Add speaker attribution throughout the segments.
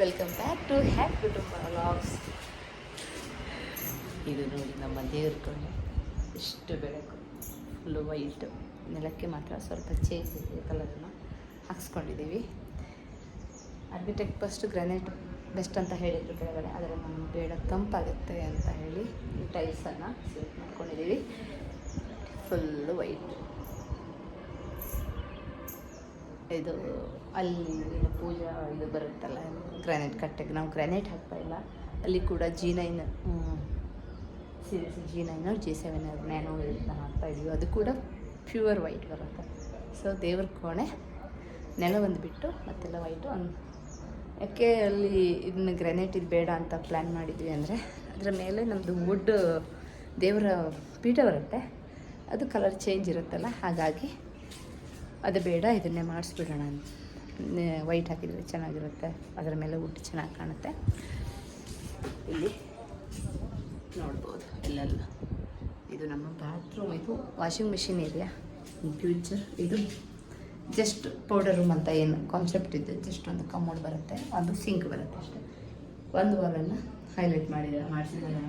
Speaker 1: Welcome back to hack ಕುಟುಂಬ vlogs ಇದು ನೋಡಿ ನಮ್ಮ ದೇವ್ರ ಕಣ್ಣು ಎಷ್ಟು ಬೆಳಕು ಫುಲ್ಲು ವೈಟು ನೆಲಕ್ಕೆ ಮಾತ್ರ ಸ್ವಲ್ಪ ಚೇಂಜ್ ಇದೆ ಕಲರನ್ನು ಹಾಕ್ಸ್ಕೊಂಡಿದ್ದೀವಿ. ಆರ್ಕಿಟೆಕ್ಟ್ ಫಸ್ಟ್ ಗ್ರಾನೈಟ್ ಬೆಸ್ಟ್ ಅಂತ ಹೇಳಿದ್ರು ಕೆಳಗಡೆ, ಆದರೆ ನಮ್ಮ ಬೇಡ ತಂಪಾಗುತ್ತೆ ಅಂತ ಹೇಳಿ ಟೈಲ್ಸನ್ನು ಸೆಲೆಕ್ಟ್ ಮಾಡ್ಕೊಂಡಿದ್ದೀವಿ. ಫುಲ್ಲು ವೈಟ್ ಇದು ಅಲ್ಲಿ ಪೂಜಾ ಇದು ಬರುತ್ತಲ್ಲ ಗ್ರಾನೈಟ್ ಕಟ್ಟೆಗೆ. ನಾವು ಗ್ರಾನೈಟ್ ಹಾಕ್ತಾ ಇಲ್ಲ. ಅಲ್ಲಿ ಕೂಡ G nine series G nine G seven nano ಇದನ್ನ ಇದೀವಿ. ಅದು ಕೂಡ ಪ್ಯೂರ್ ವೈಟ್ ಬರುತ್ತೆ. ಸೊ ದೇವ್ರ ಕೋಣೆ, ನೆಲ ಒಂದು ಬಿಟ್ಟು ಮತ್ತೆಲ್ಲ ವೈಟು ಯಾಕೆ ಅಲ್ಲಿ ಇದನ್ನ ಗ್ರಾನೈಟ್ ಇದು ಬೇಡ ಅಂತ ಪ್ಲ್ಯಾನ್ ಮಾಡಿದ್ವಿ ಅಂದರೆ, ಅದರ ಮೇಲೆ ನಮ್ಮದು ವುಡ್ ದೇವರ ಪೀಠ ಬರುತ್ತೆ. ಅದು ಕಲರ್ ಚೇಂಜ್ ಇರುತ್ತಲ್ಲ, ಹಾಗಾಗಿ ಅದು ಬೇಡ, ಇದನ್ನೇ ಮಾಡಿಸ್ಬಿಡೋಣ ಅಂತ. ವೈಟ್ ಹಾಕಿದರೆ ಚೆನ್ನಾಗಿರುತ್ತೆ, ಅದರ ಮೇಲೆ ಊಟ ಚೆನ್ನಾಗಿ ಕಾಣುತ್ತೆ. ಇಲ್ಲಿ ನೋಡ್ಬೋದು ಇಲ್ಲೆಲ್ಲ ಇದು ನಮ್ಮ ಬಾತ್ರೂಮ್ ಇದು ವಾಷಿಂಗ್ ಮಿಷಿನ್ ಇನ್ ಫ್ಯೂಚರ್ ಇದು ಜಸ್ಟ್ ಪೌಡರ್ ರೂಮ್ ಅಂತ ಏನು ಕಾನ್ಸೆಪ್ಟ್ ಇದೆ ಜಸ್ಟ್ ಒಂದು ಕಮೋಡ್ ಬರುತ್ತೆ ಒಂದು ಸಿಂಕ್ ಬರುತ್ತೆ ಅಷ್ಟೇ. ಒಂದು ವಾಲನ್ನು ಹೈಲೈಟ್ ಮಾಡಿದ್ದಾರೆ, ಮಾಡಿಸಿದ್ದಾರೆ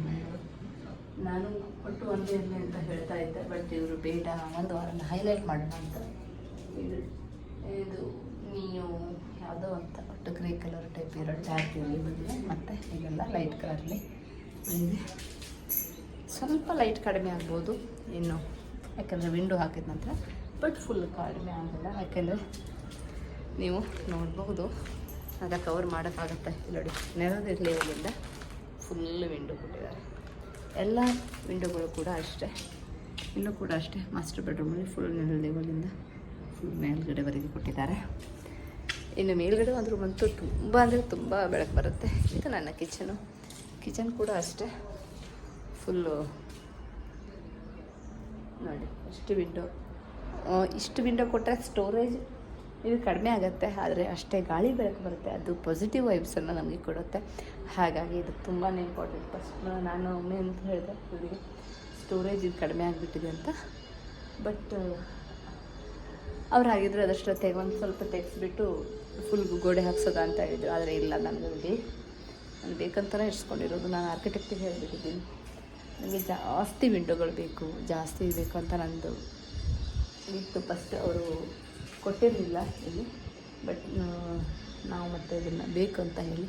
Speaker 1: ನಾನು ಒಟ್ಟು ಒಂದೇ ಇರಲಿ ಅಂತ ಹೇಳ್ತಾ ಇದ್ದೆ ಬಟ್ ಇವರು ಬೇಡ, ಒಂದು ವಾರನ್ನು ಹೈಲೈಟ್ ಮಾಡೋಣ ಅಂತ. ಇದು ಇದು ನೀವು ಯಾವುದೋ ಅಂತ ಒಟ್ಟು ಗ್ರೇ ಕಲರ್ ಟೈಪ್ ಇರೋ ಬಂದಿದೆ ಮತ್ತು ಇದೆಲ್ಲ ಲೈಟ್ ಕಲರ್ಲಿ ಬಂದಿದೆ ಸ್ವಲ್ಪ ಲೈಟ್ ಕಡಿಮೆ ಆಗ್ಬೋದು ಇನ್ನು ಯಾಕೆಂದರೆ ವಿಂಡೋ ಹಾಕಿದ ನಂತರ ಬಟ್ ಫುಲ್ ಕಡಿಮೆ ಆಗಲ್ಲ ಯಾಕೆಂದರೆ ನೀವು ನೋಡಬಹುದು ಅದ ಕವರ್ ಮಾಡೋಕ್ಕಾಗತ್ತೆ ನೋಡಿ ನೆರದಿರಲಿ ಅಲ್ಲಿಂದ ಫುಲ್ ವಿಂಡೋ ಕೊಟ್ಟಿದ್ದಾರೆ ಎಲ್ಲ ವಿಂಡೋಗಳು ಕೂಡ ಅಷ್ಟೇ ಇಲ್ಲೂ ಕೂಡ ಅಷ್ಟೇ ಮಾಸ್ಟರ್ ಬೆಡ್ರೂಮಲ್ಲಿ ಫುಲ್ ನೆಲ ಲೆವೆಲಿಂದ ಫುಲ್ ಮೇಲ್ಗಡೆವರೆಗೆ ಕೊಟ್ಟಿದ್ದಾರೆ. ಇನ್ನು ಮೇಲ್ಗಡೆ ಒಂದು ರೂಮ್ ಅಂತೂ ತುಂಬ ಅಂದರೆ ತುಂಬ ಬೆಳಕು ಬರುತ್ತೆ. ಇದು ನನ್ನ ಕಿಚನು ಕಿಚನ್ ಕೂಡ ಅಷ್ಟೇ. ಫುಲ್ಲು ನೋಡಿ ಇಷ್ಟು ವಿಂಡೋ ಇಷ್ಟು ವಿಂಡೋ ಕೊಟ್ಟರೆ ಸ್ಟೋರೇಜ್ ಇದು ಕಡಿಮೆ ಆಗುತ್ತೆ, ಆದರೆ ಅಷ್ಟೇ ಗಾಳಿ ಬೆಳಕು ಬರುತ್ತೆ. ಅದು ಪಾಸಿಟಿವ್ ವೈಬ್ಸನ್ನು ನಮಗೆ ಕೊಡುತ್ತೆ. ಹಾಗಾಗಿ ಇದು ತುಂಬಾ ಇಂಪಾರ್ಟೆಂಟ್ ಫಸ್ಟ್ ನಾನು ಒಮ್ಮೆ ಅಂತ ಹೇಳಿದೆ, ಇವರಿಗೆ ಸ್ಟೋರೇಜ್ ಇದು ಕಡಿಮೆ ಆಗಿಬಿಟ್ಟಿದೆ ಅಂತ. ಬಟ್ ಅವ್ರು ಹಾಗಿದ್ರು ಅದಷ್ಟು ತೆಗೆ ಒಂದು ಸ್ವಲ್ಪ ತೆಗೆಸ್ಬಿಟ್ಟು ಫುಲ್ ಗೋಡೆ ಹಾಕ್ಸೋದ ಅಂತ ಹೇಳಿದ್ರು, ಆದರೆ ಇಲ್ಲ ನನಗೆ ಇಲ್ಲಿ ನಾನು ಬೇಕಂತಲೇ ಇರಿಸ್ಕೊಂಡಿರೋದು ನಾನು ಆರ್ಕಿಟೆಕ್ಟಿಗೆ ಹೇಳಿಬಿಟ್ಟಿದ್ದೀನಿ. ನನಗೆ ಜಾಸ್ತಿ ವಿಂಡೋಗಳು ಬೇಕು, ಜಾಸ್ತಿ ಬೇಕು ಅಂತ ನಂದು ಇತ್ತು. ಫಸ್ಟ್ ಅವರು ಕೊಟ್ಟಿರಲಿಲ್ಲ ಇಲ್ಲಿ ಬಟ್ ನಾವು ಮತ್ತೆ ಇದನ್ನು ಬೇಕು ಅಂತ ಹೇಳಿ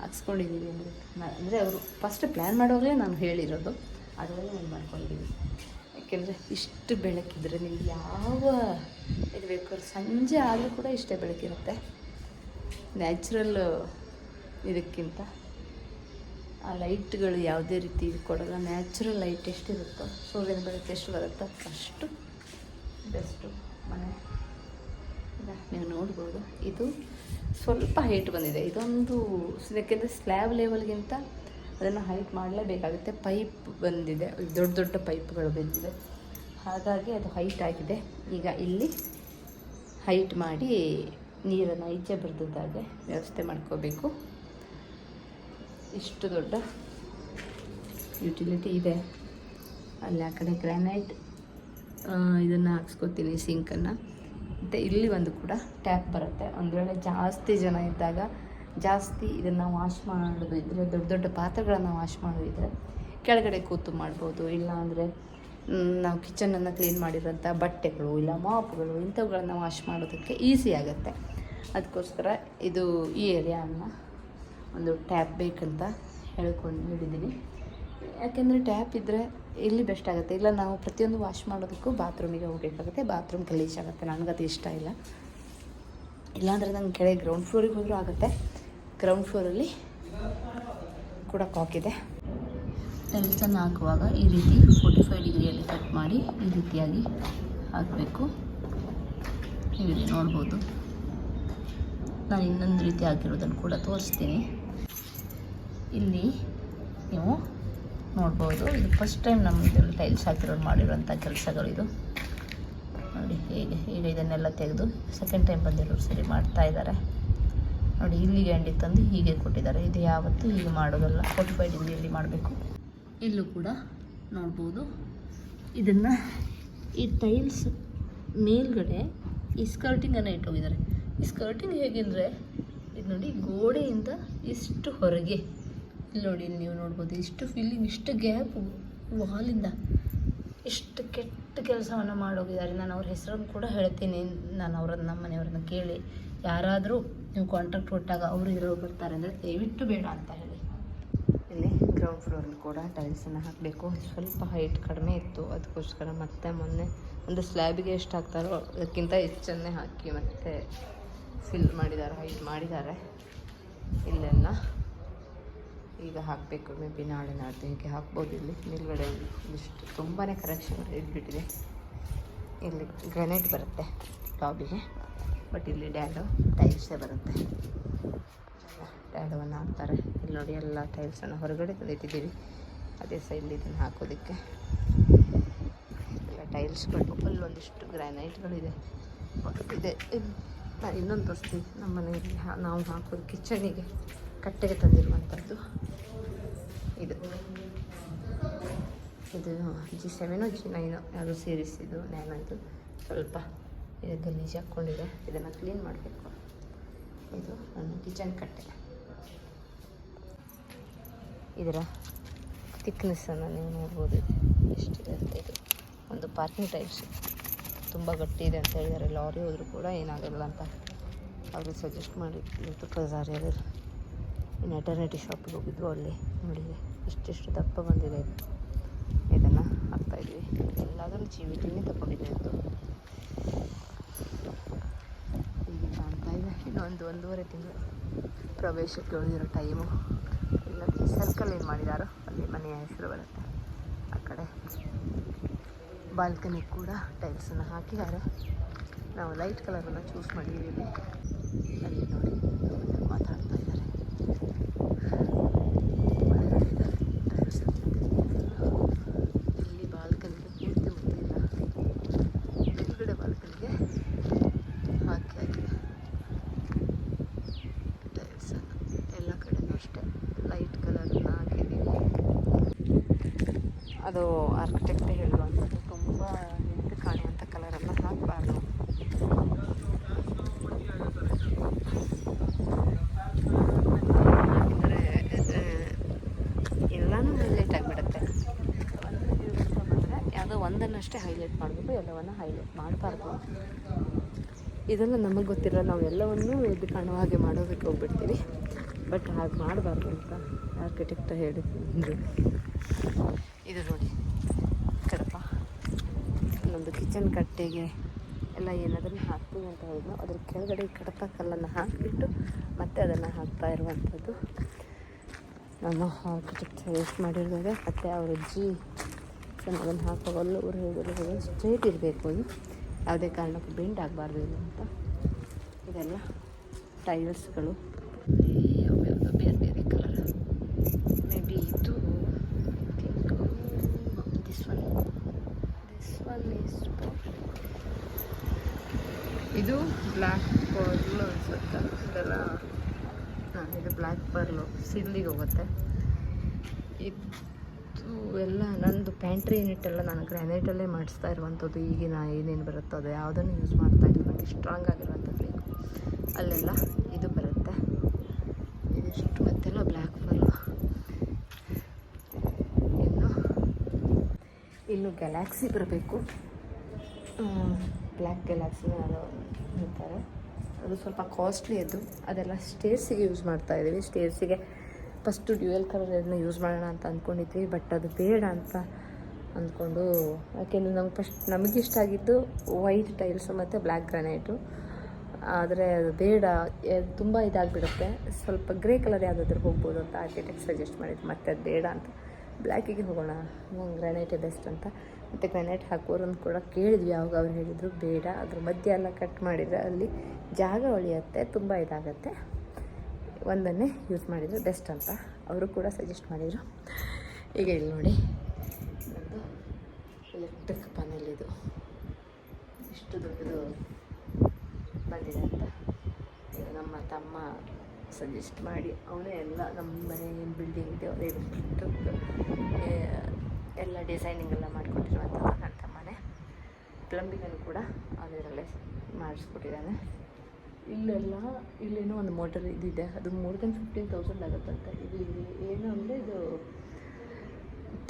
Speaker 1: ಹಾಕ್ಸ್ಕೊಂಡಿದ್ದೀವಿ ಅಂದರೆ ಅಂದರೆ ಅವರು ಫಸ್ಟ್ ಪ್ಲ್ಯಾನ್ ಮಾಡುವಾಗಲೇ ನಾನು ಹೇಳಿರೋದು. ಅದರಲ್ಲೇ ನಾನು ಮಾಡ್ಕೊಂಡಿದ್ದೀವಿ ಯಾಕೆಂದರೆ ಇಷ್ಟು ಬೆಳಕಿದ್ರೆ ನಿಮ್ಗೆ ಯಾವ ಇದು ಬೇಕು? ಸಂಜೆ ಆದರೂ ಕೂಡ ಇಷ್ಟೇ ಬೆಳಕಿರುತ್ತೆ. ನ್ಯಾಚುರಲ್ ಇದಕ್ಕಿಂತ. ಆ ಲೈಟ್ಗಳು ಯಾವುದೇ ರೀತಿ ಇದು ಕೊಡೋಲ್ಲ. ನ್ಯಾಚುರಲ್ ಲೈಟ್ ಎಷ್ಟಿರುತ್ತೋ, ಸೂರ್ಯನ ಬೆಳಕು ಎಷ್ಟು ಬರುತ್ತೋ ಅಷ್ಟು ಬೆಸ್ಟು ಮನೆ. ನೀವು ನೋಡ್ಬೋದು, ಇದು ಸ್ವಲ್ಪ ಹೈಟ್ ಬಂದಿದೆ. ಇದೊಂದು ಯಾಕೆಂದರೆ ಸ್ಲ್ಯಾಬ್ ಲೆವೆಲ್ಗಿಂತ ಅದನ್ನು ಹೈಟ್ ಮಾಡಲೇಬೇಕಾಗುತ್ತೆ. ಪೈಪ್ ಬಂದಿದೆ. ದೊಡ್ಡ ದೊಡ್ಡ ಪೈಪ್ಗಳು ಬಂದಿದೆ. ಹಾಗಾಗಿ ಅದು ಹೈಟ್ ಆಗಿದೆ. ಈಗ ಇಲ್ಲಿ ಹೈಟ್ ಮಾಡಿ ನೀರನ್ನು ಈಚೆ ಬರೆದಿದ್ದಾಗೆ ವ್ಯವಸ್ಥೆ ಮಾಡ್ಕೋಬೇಕು. ಇಷ್ಟು ದೊಡ್ಡ ಯುಟಿಲಿಟಿ ಇದೆ. ಅಲ್ಲಿ ಆ ಕಡೆ ಗ್ರಾನೈಟ್ ಇದನ್ನು ಹಾಕ್ಸ್ಕೊತೀನಿ ಸಿಂಕನ್ನು. ಮತ್ತು ಇಲ್ಲಿ ಒಂದು ಕೂಡ ಟ್ಯಾಪ್ ಬರುತ್ತೆ. ಒಂದು ವೇಳೆ ಜಾಸ್ತಿ ಜನ ಇದ್ದಾಗ ಜಾಸ್ತಿ ಇದನ್ನು ವಾಶ್ ಮಾಡೋದು ದೊಡ್ಡ ದೊಡ್ಡ ಪಾತ್ರೆಗಳನ್ನು ವಾಶ್ ಮಾಡೋದಿದ್ರೆ ಕೆಳಗಡೆ ಕೂತು ಮಾಡ್ಬೋದು. ಇಲ್ಲಾಂದರೆ ನಾವು ಕಿಚನನ್ನು ಕ್ಲೀನ್ ಮಾಡಿರೋಂಥ ಬಟ್ಟೆಗಳು, ಇಲ್ಲ ಮಾಪ್ಗಳು ಇಂಥವುಗಳನ್ನು ವಾಶ್ ಮಾಡೋದಕ್ಕೆ ಈಸಿ ಆಗುತ್ತೆ. ಅದಕ್ಕೋಸ್ಕರ ಇದು ಈ ಏರಿಯಾನ ಒಂದು ಟ್ಯಾಪ್ ಬೇಕಂತ ಹೇಳ್ಕೊಂಡು ಹೇಳಿದ್ದೀನಿ ಯಾಕೆಂದರೆ ಟ್ಯಾಪ್ ಇದ್ದರೆ ಇಲ್ಲಿ ಬೆಸ್ಟ್ ಆಗುತ್ತೆ? ಇಲ್ಲ ನಾವು ಪ್ರತಿಯೊಂದು ವಾಶ್ ಮಾಡೋದಕ್ಕೂ ಬಾತ್ರೂಮಿಗೆ ಹೋಗಬೇಕಾಗುತ್ತೆ ಬಾತ್ರೂಮ್ ಗಲೀಜಾಗುತ್ತೆ ನನಗದು ಇಷ್ಟ ಇಲ್ಲ. ಇಲ್ಲಾಂದರೆ ನಂಗೆ ಕೆಳಗೆ ಗ್ರೌಂಡ್ ಫ್ಲೋರಿಗೆ ಹೋದರೂ ಆಗುತ್ತೆ. ಗ್ರೌಂಡ್ ಫ್ಲೋರಲ್ಲಿ ಕೂಡ ಕಾಕಿದೆ ಟೈಲ್ಸನ್ನು ಹಾಕುವಾಗ ಈ ರೀತಿ ಫೋರ್ಟಿ ಫೈವ್ ಡಿಗ್ರಿಯಲ್ಲಿ ಕಟ್ ಮಾಡಿ ಈ ರೀತಿಯಾಗಿ ಹಾಕಬೇಕು. ನೀವು ಇಲ್ಲಿ ನೋಡ್ಬೋದು. ನಾನು ಇನ್ನೊಂದು ರೀತಿ ಹಾಕಿರೋದನ್ನು ಕೂಡ ತೋರಿಸ್ತೀನಿ. ಇಲ್ಲಿ ನೀವು ನೋಡ್ಬೋದು, ಇದು ಫಸ್ಟ್ ಟೈಮ್ ನಮ್ಮದು ಟೈಲ್ಸ್ ಹಾಕಿರೋರು ಮಾಡಿರೋಂಥ ಕೆಲಸಗಳು ಇದು. ನೋಡಿ, ಹೇಗೆ, ಈಗ ಇದನ್ನೆಲ್ಲ ತೆಗೆದು ಸೆಕೆಂಡ್ ಟೈಮ್ ಬಂದಿರೋರು ಸರಿ ಮಾಡ್ತಾ ಇದ್ದಾರೆ. ನೋಡಿ, ಇಲ್ಲಿಗೆ ಅಂಡಿ ತಂದು ಹೀಗೆ ಕೊಟ್ಟಿದ್ದಾರೆ. ಇದು ಯಾವತ್ತೂ ಹೀಗೆ ಮಾಡೋದಲ್ಲ. ಫೋರ್ಟಿ ಇಲ್ಲಿ ಮಾಡಬೇಕು. ಇಲ್ಲೂ ಕೂಡ ನೋಡ್ಬೋದು. ಇದನ್ನು ಈ ಟೈಲ್ಸ್ ಮೇಲ್ಗಡೆ ಈ ಸ್ಕರ್ಟಿಂಗನ್ನು ಇಟ್ಟೋಗಿದ್ದಾರೆ. ಈ ಸ್ಕರ್ಟಿಂಗ್ ಹೇಗೆಂದರೆ, ಇದು ನೋಡಿ, ಗೋಡೆಯಿಂದ ಇಷ್ಟು ಹೊರಗೆ. ಇಲ್ಲಿ ನೋಡಿ ನೀವು ನೋಡ್ಬೋದು, ಇಷ್ಟು ಫೀಲಿಂಗ್ ಇಷ್ಟು ಗ್ಯಾಪು ವಾಲಿಂದ ಇಷ್ಟು ಕೆಟ್ಟ ಕೆಲಸವನ್ನು ಮಾಡೋಗಿದ್ದಾರೆ. ನಾನು ಅವ್ರ ಹೆಸರನ್ನು ಕೂಡ ಹೇಳ್ತೀನಿ. ನಾನು ಅವ್ರನ್ನ ನಮ್ಮ ಮನೆಯವ್ರನ್ನ ಕೇಳಿ. ಯಾರಾದರೂ ನೀವು ಕಾಂಟ್ರಾಕ್ಟ್ ಕೊಟ್ಟಾಗ ಅವರು ಇರೋರು ಬರ್ತಾರೆ ಅಂದರೆ ದಯವಿಟ್ಟು ಬೇಡ ಅಂತ ಹೇಳಿ. ಇಲ್ಲಿ ಗ್ರೌಂಡ್ ಫ್ಲೋರಲ್ಲಿ ಕೂಡ ಟೈಲ್ಸನ್ನು ಹಾಕಬೇಕು. ಸ್ವಲ್ಪ ಹೈಟ್ ಕಡಿಮೆ ಇತ್ತು. ಅದಕ್ಕೋಸ್ಕರ ಮತ್ತೆ ಮೊನ್ನೆ ಒಂದು ಸ್ಲ್ಯಾಬಿಗೆ ಎಷ್ಟು ಹಾಕ್ತಾರೋ ಅದಕ್ಕಿಂತ ಹೆಚ್ಚನ್ನೇ ಹಾಕಿ ಮತ್ತೆ ಫಿಲ್ ಮಾಡಿದ್ದಾರೆ ಹೈಟ್ ಮಾಡಿದ್ದಾರೆ ಇಲ್ಲೆಲ್ಲ ಈಗ ಹಾಕಬೇಕು. ಮೇ ಬಿ ನಾಳೆ ನಾಡ್ದಿಗೆ ಹಾಕ್ಬೋದು ಇಲ್ಲಿ. ಮೇಲ್ಗಡೆ ಇಷ್ಟು ತುಂಬಾ ಕರೆಕ್ಷನ್ ಇಟ್ಬಿಟ್ಟಿದೆ ಇಲ್ಲಿ ಗ್ರೆನೇಟ್ ಬರುತ್ತೆ ಟಾಬಿಗೆ ಬಟ್ ಇಲ್ಲಿ ಡ್ಯಾಡು ಟೈಲ್ಸೇ ಬರುತ್ತೆ. ಡ್ಯಾಡವನ್ನು ಹಾಕ್ತಾರೆ. ಇಲ್ಲಿ ನೋಡಿ ಎಲ್ಲ ಟೈಲ್ಸನ್ನು ಹೊರಗಡೆ ತಂದಿಟ್ಟಿದ್ದೀವಿ ಅದೇ ಸೈಡ್ ಇದನ್ನು ಹಾಕೋದಕ್ಕೆ. ಎಲ್ಲ ಟೈಲ್ಸ್ಗಳು ಅಲ್ಲೊಂದಿಷ್ಟು ಗ್ರಾನೈಟ್ಗಳಿದೆ ಇದೆ ನಾನು ಇನ್ನೊಂದು ತೋರಿಸ್ತೀನಿ. ನಮ್ಮ ಮನೆಯಲ್ಲಿ ನಾವು ಹಾಕೋದು ಕಿಚನಿಗೆ ಕಟ್ಟೆಗೆ ತಂದಿರುವಂಥದ್ದು ಇದು. ಇದು ಜಿ ಸೆವೆನೋ ಜಿ ನೈನೋ. ಯಾವುದು ಸೀರೀಸ್ ಇದು ನ್ಯಾನೋ ಇದು ಸ್ವಲ್ಪ ಇದು ಗಲೀಜು ಹಾಕ್ಕೊಂಡಿದೆ ಇದನ್ನು ಕ್ಲೀನ್ ಮಾಡಬೇಕು. ಇದು ನನ್ನ ಕಿಚನ್ ಕಟ್ಟೆ. ಇದರ ತಿಕ್ನೆಸ್ಸನ್ನು ನೀವು ನೋಡ್ಬೋದು. ಎಷ್ಟಿದೆ ಅಂತ ಇದು. ಒಂದು ಪಾರ್ಕಿಂಗ್ ಟೈಪ್ಸ್ ತುಂಬ ಗಟ್ಟಿ ಇದೆ ಅಂತ ಹೇಳಿದ್ದಾರೆ ಲಾರಿ ಹೋದರೂ ಕೂಡ ಏನಾಗಲ್ಲ ಅಂತ ಅವರು ಸಜೆಸ್ಟ್ ಮಾಡಿ. ಇವತ್ತು ಕಜಾರಿ ಇನ್ನು ಎಟರ್ನಿಟಿ ಶಾಪಿಗೆ ಹೋಗಿದ್ವು ಅಲ್ಲಿ ನೋಡಿದೆ ಇಷ್ಟಿಷ್ಟು ದಪ್ಪ ಬಂದಿದೆ ಇದು. ಇದನ್ನು ಹಾಕ್ತಾಯಿದ್ವಿ ಎಲ್ಲದನ್ನು ಜಿ ವಿ ಟಿನೇ ತಗೊಂಡಿದ್ದೆ ಅದು ಹೀಗೆ ಕಾಣ್ತಾ ಇದೆ ಇನ್ನೊಂದು ಒಂದೂವರೆ ತಿಂಗಳು ಪ್ರವೇಶಕ್ಕೆ ಉಳಿದಿರೋ ಟೈಮು ಇಲ್ಲ ಸರ್ಕಲ್ ಏನು ಮಾಡಿದಾರೋ, ಅಲ್ಲಿ ಮನೆಯ ಹೆಸರು ಬರುತ್ತೆ. ಆ ಕಡೆ ಬಾಲ್ಕನಿ ಕೂಡ ಟೈಲ್ಸನ್ನು ಹಾಕಿದ್ದಾರೆ. ನಾವು ಲೈಟ್ ಕಲರನ್ನು ಚೂಸ್ ಮಾಡಿದ್ದೀವಿ ಅಲ್ಲಿ ನೋಡಿ ಮಾತಾಡ್ತಾ ಇದ್ದಾರೆ ಒಳಗಡೆ ಇದ್ದಾರೆ ಟೈಲ್ಸ್ ಇಲ್ಲಿ ಬಾಲ್ಕನಿಗೆ ಪೂರ್ತಿ ಮುಟ್ಟಿಲ್ಲ ಎದುರುಗಡೆ ಬಾಲ್ಕನಿಗೆ ಹಾಕಿ ಆಗಿದೆ ಟೈಲ್ಸ್ ಎಲ್ಲ ಕಡೆನೂ ಅಷ್ಟೇ ಲೈಟ್ ಕಲರನ್ನು ಹಾಕಿದ್ದೀವಿ ಅದು ಆರ್ಕಿಟೆಕ್ಟ್ ಹೇಳುವಂಥದ್ದು ತುಂಬ ಎದ್ದು ಕಾಣುವಂಥ ಕಲರನ್ನು ಹಾಕಬಾರ್ದು ಅಂದರೆ ಎಲ್ಲನೂ ಹೈಲೈಟ್ ಆಗಿಬಿಡುತ್ತೆ ಒಂದು beautiful ಬಂದರೆ ಯಾವುದೋ ಒಂದನ್ನಷ್ಟೇ ಹೈಲೈಟ್ ಮಾಡಬೇಕು, ಎಲ್ಲವನ್ನು ಹೈಲೈಟ್ ಮಾಡಬಾರ್ದು. ಇದೆಲ್ಲ ನಮಗೆ ಗೊತ್ತಿರಲ್ಲ, ನಾವು ಎಲ್ಲವನ್ನೂ ಎದ್ದು ಕಾಣುವ ಹಾಗೆ ಮಾಡೋದಕ್ಕೆ ಹೋಗ್ಬಿಡ್ತೀವಿ. ಬಟ್ ಹಾಗೆ ಮಾಡಬಾರ್ದು ಅಂತ ಆರ್ಕಿಟೆಕ್ಟ್ ಹೇಳಿದ್ರು. ಇದು ನೋಡಿ ಕಡಪ ನಮ್ಮದು ಕಿಚನ್ ಕಟ್ಟೆಗೆ ಎಲ್ಲ ಏನಾದರೂ ಹಾಕ್ತೀವಿ ಅಂತ ಹೇಳಿದ್ರು. ಅದ್ರ ಕೆಳಗಡೆ ಕಡಪ ಕಲ್ಲನ್ನು ಹಾಕಿಬಿಟ್ಟು ಮತ್ತೆ ಅದನ್ನು ಹಾಕ್ತಾ ಇರುವಂಥದ್ದು. ನಮ್ಮ ಆರ್ಕಿಟೆಕ್ಟ್ ಯೂಸ್ ಮಾಡಿರೋದೇ ಮತ್ತು ಅವರ ಅಜ್ಜಿ ಅದನ್ನು ಹಾಕೋವಲ್ಲ, ಊರು ಹೋಗಲು ಸ್ಟ್ರೇಟ್ ಇರಬೇಕು ಇದು ಯಾವುದೇ ಕಾರಣಕ್ಕೂ ಬೆಂಡ್ ಆಗಬಾರ್ದು ಇದು ಅಂತ. ಇದೆಲ್ಲ ಟೈಲ್ಸ್ಗಳು ಬೇರೆ ಬೇರೆ ಕಲರ್ ಇದು ದಿಸ್ ಇದು ಬ್ಲ್ಯಾಕ್ ಪರ್ಲು ಅನ್ಸುತ್ತೆ. ಇದೆಲ್ಲ, ಹಾಂ, ಇದು ಬ್ಲ್ಯಾಕ್ ಪರ್ಲು ಸಿಲ್ಲಿಗೆ ಹೋಗುತ್ತೆ. ಇದು ಎಲ್ಲ ನಂದು ಪ್ಯಾಂಟ್ರಿ ಯೂನಿಟ್ ಎಲ್ಲ ನಾನು ಗ್ರ್ಯಾನೈಟಲ್ಲೇ ಮಾಡಿಸ್ತಾ ಇರುವಂಥದ್ದು. ಈಗಿನ ಏನೇನು ಬರುತ್ತೋ ಅದು ಯಾವುದನ್ನು ಯೂಸ್ ಮಾಡ್ತಾ ಇಲ್ಲ ನನಗೆ ಸ್ಟ್ರಾಂಗ್ ಆಗಿರುವಂಥದ್ದು ಬೇಕು. ಅಲ್ಲೆಲ್ಲ ಇದು ಬರುತ್ತೆ. ಇದಿಷ್ಟು ಮತ್ತೆಲ್ಲ ಬ್ಲ್ಯಾಕ್ ಪರ್ಲು ಇನ್ನು ಇನ್ನು ಗ್ಯಾಲಾಕ್ಸಿ ಬರಬೇಕು. ಬ್ಲ್ಯಾಕ್ ಗ್ಯಾಲಾಕ್ಸಿನ ಅದು ಅಂತಾರೆ ಅದು ಸ್ವಲ್ಪ ಕಾಸ್ಟ್ಲಿ ಅದು. ಅದೆಲ್ಲ ಸ್ಟೇರ್ಸಿಗೆ ಯೂಸ್ ಮಾಡ್ತಾ ಇದ್ದೀವಿ. ಸ್ಟೇರ್ಸಿಗೆ ಫಸ್ಟು ಡ್ಯೂಯಲ್ ಕಲರ್ ಎರಡನ್ನ ಯೂಸ್ ಮಾಡೋಣ ಅಂತ ಅಂದ್ಕೊಂಡಿದ್ವಿ, ಬಟ್ ಅದು ಬೇಡ ಅಂತ ಅಂದ್ಕೊಂಡು, ಯಾಕೆಂದರೆ ನಮ್ಗೆ ಫಸ್ಟ್ ನಮಗೆ ಇಷ್ಟ ಆಗಿದ್ದು ವೈಟ್ ಟೈಲ್ಸು ಮತ್ತು ಬ್ಲ್ಯಾಕ್ ಗ್ರಾನೈಟು. ಆದರೆ ಅದು ಬೇಡ ತುಂಬ ಇದಾಗಿಬಿಡುತ್ತೆ. ಸ್ವಲ್ಪ ಗ್ರೇ ಕಲರ್ ಯಾವುದಾದ್ರೂ ಹೋಗ್ಬೋದು ಅಂತ ಆರ್ಕಿಟೆಕ್ಟ್ ಸಜೆಸ್ಟ್ ಮಾಡಿದ್ದು, ಮತ್ತೆ ಅದು ಬೇಡ ಅಂತ. ಬ್ಲ್ಯಾಕಿಗೆ ಹೋಗೋಣ ಗ್ರಾನೈಟೇ ಬೆಸ್ಟ್ ಅಂತ. ಮತ್ತು ಗ್ರಾನೈಟ್ ಹಾಕೋರನ್ನು ಕೂಡ ಕೇಳಿದ್ವಿ, ಯಾವಾಗ ಅವ್ರು ಹೇಳಿದರು, ಬೇಡ. ಅದ್ರ ಮಧ್ಯೆ ಎಲ್ಲ ಕಟ್ ಮಾಡಿದರೆ ಅಲ್ಲಿ ಜಾಗ ಉಳಿಯುತ್ತೆ ತುಂಬ ಇದಾಗತ್ತೆ. ಒಂದನ್ನೇ ಯೂಸ್ ಮಾಡಿದರೆ ಬೆಸ್ಟ್ ಅಂತ. ಅವರು ಕೂಡ ಸಜೆಸ್ಟ್ ಮಾಡಿದರು. ಈಗ ಇಲ್ಲಿ ನೋಡಿ ಒಂದು ಎಲೆಕ್ಟ್ರಿಕ್ ಪನೆಲ್ ಇದು. ಇಷ್ಟು ದೊಡ್ಡದು ಬಂದಿದೆ ಅಂತ. ಈಗ ನಮ್ಮ ತಮ್ಮ ಸಜೆಸ್ಟ್ ಮಾಡಿ, ಅವನೇ ಎಲ್ಲ ನಮ್ಮ ಮನೆ ಏನು ಬಿಲ್ಡಿಂಗ್ ಇದೆ ಅದೇ ಎಲ್ಲ ಡಿಸೈನಿಂಗ್ ಎಲ್ಲ ಮಾಡಿಕೊಟ್ಟಿರುವಂಥದ್ದು ನನ್ನ ತಮ್ಮನೇ. ಪ್ಲಂಬಿಂಗನ್ನು ಕೂಡ ಅವನಿದರಲ್ಲೇ ಮಾಡಿಸ್ಕೊಟ್ಟಿದ್ದಾನೆ. ಇಲ್ಲೆಲ್ಲ ಇಲ್ಲೇನೋ ಒಂದು ಮೋಟರ್ ಇದಿದೆ. ಅದು ಮೋರ್ ದೆನ್ ಫಿಫ್ಟೀನ್ ತೌಸಂಡ್ ಆಗುತ್ತಂತೆ. ಇದು ಏನು ಅಂದರೆ ಇದು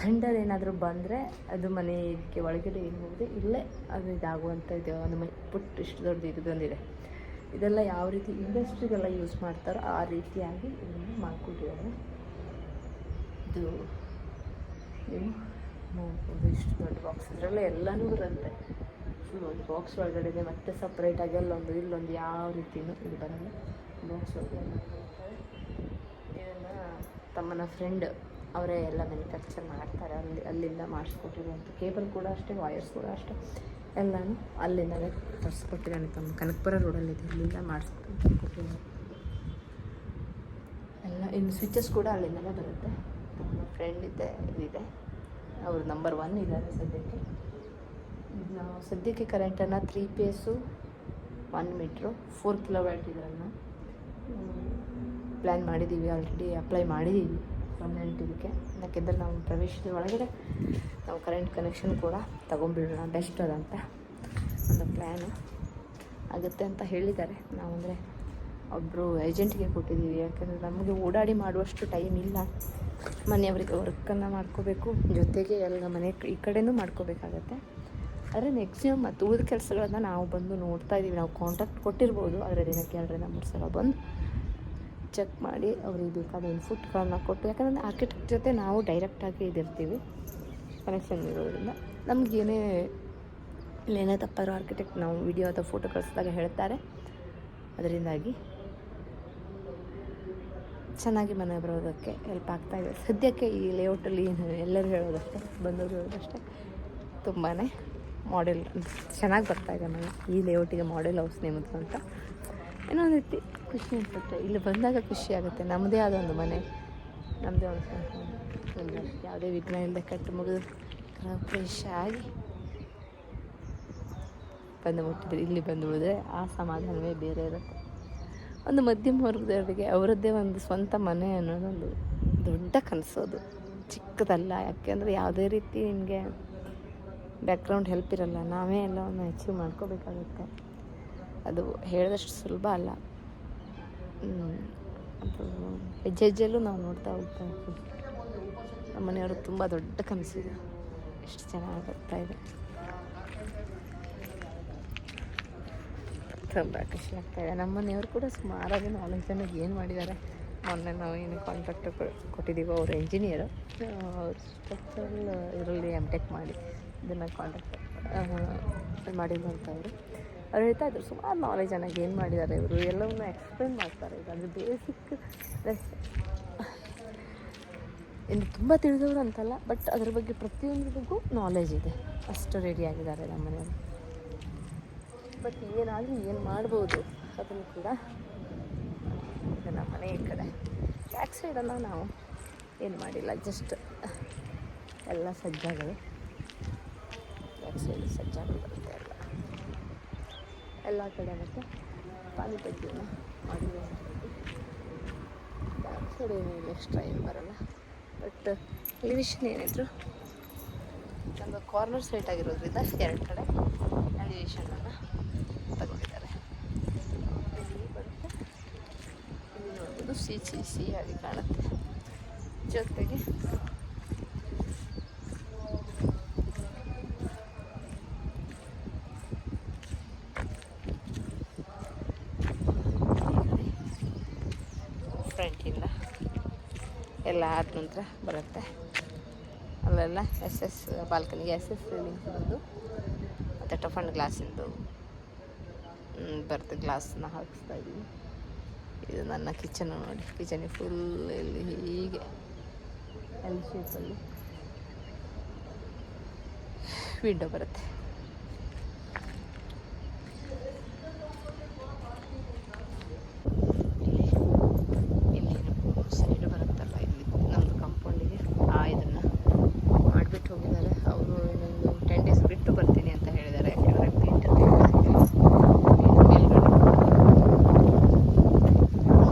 Speaker 1: ಥಂಡರ್ ಏನಾದರೂ ಬಂದರೆ ಅದು ಮನೆಗೆ ಒಳಗಡೆ ಏನು ಹೋಗಿದೆ ಇಲ್ಲೇ ಅದು ಇದಾಗುವಂಥ ಇದು. ಒಂದು ಮೈ ಪುಟ್ಟ ಇಷ್ಟು ದೊಡ್ಡ ಇದು ಬಂದಿದೆ. ಇದೆಲ್ಲ ಯಾವ ರೀತಿ ಇಂಡಸ್ಟ್ರಿಗೆಲ್ಲ ಯೂಸ್ ಮಾಡ್ತಾರೋ ಆ ರೀತಿಯಾಗಿ ಇದನ್ನು ಮಾಡ್ಕೊಟ್ಟಿದ್ದಾರೆ ಇದು ನೀವು ನೋಡ್ಬೋದು, ಇಷ್ಟು ದೊಡ್ಡ ಬಾಕ್ಸ್ ಇದರಲ್ಲೇ ಎಲ್ಲನೂ ಬರುತ್ತೆ. ಒಂದು ಬಾಕ್ಸ್ ಒಳಗಡೆ ಮತ್ತೆ ಸಪ್ರೇಟಾಗಿ ಅಲ್ಲೊಂದು, ಇಲ್ಲೊಂದು ಯಾವ ರೀತಿಯೂ ಇದು ಬರಲ್ಲ. ಬಾಕ್ಸ್ ಒಳಗಡೆ. ಇದನ್ನು ತಮ್ಮನ ಫ್ರೆಂಡ್ ಅವರೇ ಎಲ್ಲ ಮ್ಯಾನುಫ್ಯಾಕ್ಚರ್ ಮಾಡ್ತಾರೆ. ಅಲ್ಲಿ, ಅಲ್ಲಿಂದ ಮಾಡಿಸ್ಕೊಟ್ಟಿರುವಂಥ ಕೇಬಲ್ ಕೂಡ ಅಷ್ಟೇ ವಾಯರ್ಸ್ ಕೂಡ ಅಷ್ಟೇ. ಎಲ್ಲನೂ ಅಲ್ಲಿಂದಲೇ ತರಿಸ್ಕೊಟ್ಟಿದ್ದಾನೆ ತಮ್ಮ ಕನಕಪುರ ರೋಡಲ್ಲಿದೆ ಅಲ್ಲಿಂದ ಮಾಡಿಸ್ಕೊಟ್ಟಿದ್ದಾರೆ ಎಲ್ಲ, ಇನ್ನು ಸ್ವಿಚಸ್ ಕೂಡ ಅಲ್ಲಿಂದಲೇ ಬರುತ್ತೆ. ನಮ್ಮ ಫ್ರೆಂಡ್ ಇದೆ ಇದಿದೆ ಅವ್ರ ನಂಬರ್ ಒನ್ ಇದ್ದಾರೆ ಸದ್ಯಕ್ಕೆ. ನಾವು ಸದ್ಯಕ್ಕೆ ಕರೆಂಟನ್ನು three phase one metre four kilo watt ಇದನ್ನು ಪ್ಲ್ಯಾನ್ ಮಾಡಿದ್ದೀವಿ ಆಲ್ರೆಡಿ ಅಪ್ಲೈ ಮಾಡಿದ್ದೀವಿ ಪರ್ಮನೆಂಟ್ ಇದಕ್ಕೆ. ಯಾಕೆಂದರೆ ನಾವು ಪ್ರವೇಶದ ಒಳಗಡೆ ನಾವು ಕರೆಂಟ್ ಕನೆಕ್ಷನ್ ಕೂಡ ತೊಗೊಂಬಿಡೋಣ ಬೆಸ್ಟ್ ಅದಂತ ಒಂದು ಪ್ಲ್ಯಾನು ಆಗುತ್ತೆ ಅಂತ ಹೇಳಿದ್ದಾರೆ. ನಾವು ಅಂದರೆ ಒಬ್ಬರು ಏಜೆಂಟ್ಗೆ ಕೊಟ್ಟಿದ್ದೀವಿ ಯಾಕಂದರೆ ನಮಗೆ ಓಡಾಡಿ ಮಾಡುವಷ್ಟು ಟೈಮ್ ಇಲ್ಲ. ಮನೆಯವರಿಗೆ ವರ್ಕನ್ನು ಮಾಡ್ಕೋಬೇಕು. ಜೊತೆಗೆ ಎಲ್ಲ ಮನೆ ಈ ಕಡೆಯೂ ಮಾಡ್ಕೋಬೇಕಾಗತ್ತೆ. ಆದರೆ ಮ್ಯಾಕ್ಸಿಮಮ್ ಮತ್ತು ಉಳಿದ ಕೆಲಸಗಳನ್ನ ನಾವು ಬಂದು ನೋಡ್ತಾ ಇದ್ದೀವಿ ನಾವು ಕಾಂಟ್ಯಾಕ್ಟ್ ಕೊಟ್ಟಿರ್ಬೋದು. ಆದರೆ ದಿನಕ್ಕೆ ಎರಡರಿಂದ ಮೂರು ಸಲ ಬಂದು ಚೆಕ್ ಮಾಡಿ ಅವ್ರಿಗೆ ಬೇಕಾದ ಇನ್ಪುಟ್ಗಳನ್ನ ಕೊಟ್ಟು. ಯಾಕಂದರೆ ಆರ್ಕಿಟೆಕ್ಟ್ ಜೊತೆ ನಾವು ಡೈರೆಕ್ಟಾಗಿ ಇದಿರ್ತೀವಿ ಕನೆಕ್ಷನ್ ಇರೋದ್ರಿಂದ. ನಮಗೇನೇ ಇಲ್ಲೇನೇ ತಪ್ಪಾರೋ ಆರ್ಕಿಟೆಕ್ಟ್ ನಾವು ವಿಡಿಯೋ ಅಥವಾ ಫೋಟೋ ಕಳಿಸಿದಾಗ ಹೇಳ್ತಾರೆ. ಅದರಿಂದಾಗಿ ಚೆನ್ನಾಗಿ ಮನೆ ಬರೋದಕ್ಕೆ ಹೆಲ್ಪ್ ಆಗ್ತಾಯಿದೆ ಸದ್ಯಕ್ಕೆ ಈ ಲೇಔಟಲ್ಲಿ ಎಲ್ಲರೂ ಹೇಳೋದಷ್ಟೇ, ಬಂದವರು ಹೇಳೋದಷ್ಟೇ ತುಂಬಾ ಮಾಡೆಲ್ ಚೆನ್ನಾಗಿ ಬರ್ತಾ ಇದೆ ಮನೆ. ಈ ಲೇಔಟಿಗೆ ಮಾಡೆಲ್ ಹೌಸ್ ನೇಮಕ ಅಂತ. ಏನೋ ಒಂದು ರೀತಿ ಖುಷಿ ಅನ್ಸುತ್ತೆ. ಇಲ್ಲಿ ಬಂದಾಗ ಖುಷಿ ಆಗುತ್ತೆ. ನಮ್ಮದೇ ಆದ ಒಂದು ಮನೆ. ನಮ್ಮದೇ ಒಂದು ಯಾವುದೇ ವಿಘ್ನ ಇಲ್ಲದೆ ಕಟ್ಟು ಮುಗಿದು ಫ್ರೆಶ್ ಆಗಿ ಬಂದು ಮುಟ್ಟಿದ್ರೆ, ಇಲ್ಲಿ ಬಂದು ಉಳಿದ್ರೆ ಆ ಸಮಾಧಾನವೇ ಬೇರೆ ಇರುತ್ತೆ. ಒಂದು ಮಧ್ಯಮ ವರ್ಗದವರಿಗೆ ಅವರದ್ದೇ ಒಂದು ಸ್ವಂತ ಮನೆ ಅನ್ನೋದೊಂದು ದೊಡ್ಡ ಕನಸೋದು ಚಿಕ್ಕದಲ್ಲ. ಯಾಕೆಂದರೆ ಯಾವುದೇ ರೀತಿ ನಿಮಗೆ ಬ್ಯಾಕ್ಗ್ರೌಂಡ್ ಹೆಲ್ಪ್ ಇರಲ್ಲ, ನಾವೇ ಎಲ್ಲವನ್ನು ಅಚೀವ್ ಮಾಡ್ಕೋಬೇಕಾಗುತ್ತೆ. ಅದು ಹೇಳಿದಷ್ಟು ಸುಲಭ ಅಲ್ಲ. ಅದು ಹೆಜ್ಜೆ ಹೆಜ್ಜೆಲ್ಲೂ ನಾವು ನೋಡ್ತಾ ಹೋಗ್ತಾ ಇರ್ತೀವಿ ನಮ್ಮ ಮನೆಯವರು ತುಂಬ ದೊಡ್ಡ ಕನಸಿದೆ ಎಷ್ಟು ಚೆನ್ನಾಗಿ ಇದೆ. ತುಂಬ ಖುಷಿ ಆಗ್ತಾಯಿದೆ ನಮ್ಮ ಮನೆಯವರು ಕೂಡ ಸುಮಾರಾಗಿ ನಾಲೆಜ್ ಜನಕ್ಕೆ ಏನು ಮಾಡಿದ್ದಾರೆ. ಮೊನ್ನೆ ನಾವು ಏನು ಕಾಂಟ್ರಾಕ್ಟ್ ಕೊಟ್ಟಿದ್ದೀವೋ, ಅವರು ಇಂಜಿನಿಯರು ಅವ್ರು ಸ್ಟ್ರಕ್ಚರಲ್ ಇದರಲ್ಲಿ ಎಂ ಟೆಕ್ ಮಾಡಿ. ಇದನ್ನು ಕಾಂಟ್ರಾಕ್ಟ್ ಮಾಡಿರುವಂಥವ್ರು ಅವ್ರು. ಹೇಳ್ತಾ ಇದ್ರು, ಸುಮಾರು ನಾಲೆಜ್ ಚೆನ್ನಾಗಿ ಏನು ಮಾಡಿದ್ದಾರೆ ಇವರು? ಎಲ್ಲವನ್ನೂ ಎಕ್ಸ್ಪ್ಲೇನ್ ಮಾಡ್ತಾರೆ ಈಗ. ಅಂದರೆ ಬೇಸಿಕ್ ಇನ್ನು ತುಂಬ ತಿಳಿದವರು ಅಂತಲ್ಲ ಬಟ್ ಅದ್ರ ಬಗ್ಗೆ ಪ್ರತಿಯೊಂದ್ರ ಬಗ್ಗೂ ನಾಲೆಜ್ ಇದೆ. ಅಷ್ಟು ರೆಡಿ ಆಗಿದ್ದಾರೆ ನಮ್ಮ ಮನೆಯವರು. ಬಟ್ ಏನಾದರೂ ಏನು ಮಾಡ್ಬೋದು ಅದನ್ನು ಕೂಡ ನಮ್ಮ ಮನೆ ಈ ಕಡೆ. ಬ್ಯಾಕ್ ಸೈಡನ್ನು ನಾವು ಏನು ಮಾಡಿಲ್ಲ ಜಸ್ಟ್ ಎಲ್ಲ ಸಜ್ಜಾಗಳು ಬ್ಯಾಕ್ ಸೈಡ್ ಸಜ್ಜಾಗಳು ಬರುತ್ತೆ ಎಲ್ಲ ಕಡೆ ಮತ್ತು ಪಾನಿಪಟ್ಟಿಯನ್ನು ಮಾಡಿರುವಂಥದ್ದು ಬ್ಯಾಕ್ ಏನಿಲ್ಲ ಎಕ್ಸ್ಟ್ರಾ ಏನು ಬರಲ್ಲ. ಬಟ್ ಎಲಿವೇಶನ್ ಏನಿದ್ರು ನಮ್ಮದು ಕಾರ್ನರ್ ಸೈಟ್ ಆಗಿರೋದ್ರಿಂದ ಎರಡು ಕಡೆ ಎಲಿವೇಶನನ್ನು ತಗೊಂಡಿದ್ದಾರೆ. ಇಲ್ಲಿ ಬರುತ್ತೆ. ಇಲ್ಲಿ ನೋಡ್ಬೋದು ಸಿ ಸಿ ಸಿಹಿಯಾಗಿ ಕಾಣುತ್ತೆ. ಜೊತೆಗೆ ಎಲ್ಲ ಆದ ನಂತರ ಬರುತ್ತೆ. ಅಲ್ಲೆಲ್ಲ ಎಸ್ ಎಸ್ ಬಾಲ್ಕನಿಗೆ ಎಸ್ ಎಸ್ ಬಂದು ಮತ್ತು ಟಫಂಡ್ ಗ್ಲಾಸಿಂದು ಬರುತ್ತೆ ಗ್ಲಾಸನ್ನ ಹಾಕಿಸ್ತಾ ಇದ್ದೀನಿ ಇದು ನನ್ನ ಕಿಚನ್ ನೋಡಿ. ಕಿಚನಿಗೆ ಫುಲ್ ಇಲ್ಲಿ ಹೀಗೆ ಎಲ್ ಶೇಪಲ್ಲಿ ವಿಂಡೋ ಬರುತ್ತೆ.